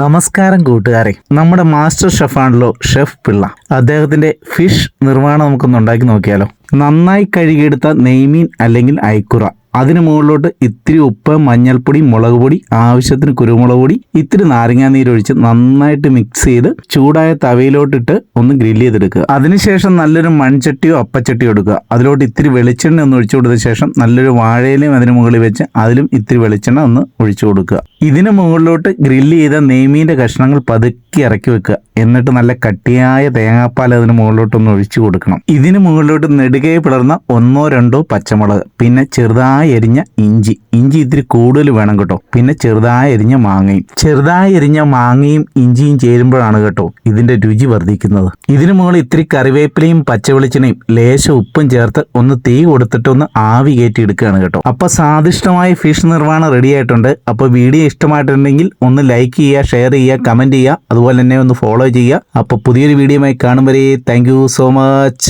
നമസ്കാരം കൂട്ടുകാരെ. നമ്മുടെ മാസ്റ്റർ ഷെഫാണല്ലോ ഷെഫ് പിള്ള. അദ്ദേഹത്തിന്റെ ഫിഷ് നിർമ്മാണം നമുക്കൊന്ന് ഉണ്ടാക്കി നോക്കിയാലോ. നന്നായി കഴുകിയെടുത്ത നെയ്മീൻ അല്ലെങ്കിൽ ഐക്കുറ അതിന് മുകളിലോട്ട് ഇത്തിരി ഉപ്പ് മഞ്ഞൾപ്പൊടി മുളക് പൊടി ആവശ്യത്തിന് കുരുമുളക് പൊടി ഇത്തിരി നാരങ്ങാ നീരൊഴിച്ച് നന്നായിട്ട് മിക്സ് ചെയ്ത് ചൂടായ തവയിലോട്ടിട്ട് ഒന്ന് ഗ്രില്ല് ചെയ്തെടുക്കുക. അതിനുശേഷം നല്ലൊരു മൺചട്ടിയോ അപ്പച്ചട്ടിയോ എടുക്കുക. അതിലോട്ട് ഇത്തിരി വെളിച്ചെണ്ണ ഒന്ന് ഒഴിച്ചു കൊടുത്ത ശേഷം നല്ലൊരു വാഴയിലയും അതിന് മുകളിൽ വെച്ച് അതിലും ഇത്തിരി വെളിച്ചെണ്ണ ഒന്ന് ഒഴിച്ചു കൊടുക്കുക. ഇതിന് മുകളിലോട്ട് ഗ്രില്ല് ചെയ്ത നെയ്മീന്റെ കഷ്ണങ്ങൾ പതുക്കി ഇറക്കി വെക്കുക. എന്നിട്ട് നല്ല കട്ടിയായ തേങ്ങാപ്പാൽ അതിന് മുകളിലോട്ട് ഒന്ന് ഒഴിച്ചു കൊടുക്കണം. ഇതിന് മുകളിലോട്ട് നെടുകെ പിളർന്ന ഒന്നോ രണ്ടോ പച്ചമുളക്. പിന്നെ ചെറുതായി എരിഞ്ഞ ഇഞ്ചി. ഇഞ്ചി ഇത്തിരി കൂടുതൽ വേണം കേട്ടോ. പിന്നെ ചെറുതായി എരിഞ്ഞ മാങ്ങയും. ചെറുതായി എരിഞ്ഞ മാങ്ങയും ഇഞ്ചിയും ചേരുമ്പോഴാണ് കേട്ടോ ഇതിന്റെ രുചി വർദ്ധിക്കുന്നത്. ഇതിന് മുകളിൽ ഇത്തിരി കറിവേപ്പിലയും പച്ചവെളിച്ചെണ്ണയും ലേശ ഉപ്പും ചേർത്ത് ഒന്ന് തീ കൊടുത്തിട്ട് ഒന്ന് ആവി കയറ്റി എടുക്കുകയാണ് കേട്ടോ. അപ്പൊ സ്വാദിഷ്ടമായ ഫിഷ് നിർമ്മാണം റെഡി ആയിട്ടുണ്ട്. അപ്പൊ വീഡിയോ ഇഷ്ടമായിട്ടുണ്ടെങ്കിൽ ഒന്ന് ലൈക്ക് ചെയ്യുക ഷെയർ ചെയ്യുക കമന്റ് ചെയ്യുക അതുപോലെ തന്നെ ഒന്ന് ഫോളോ ചെയ്യുക. അപ്പോൾ പുതിയൊരു വീഡിയോയുമായി കാണും വരെ. Thank so much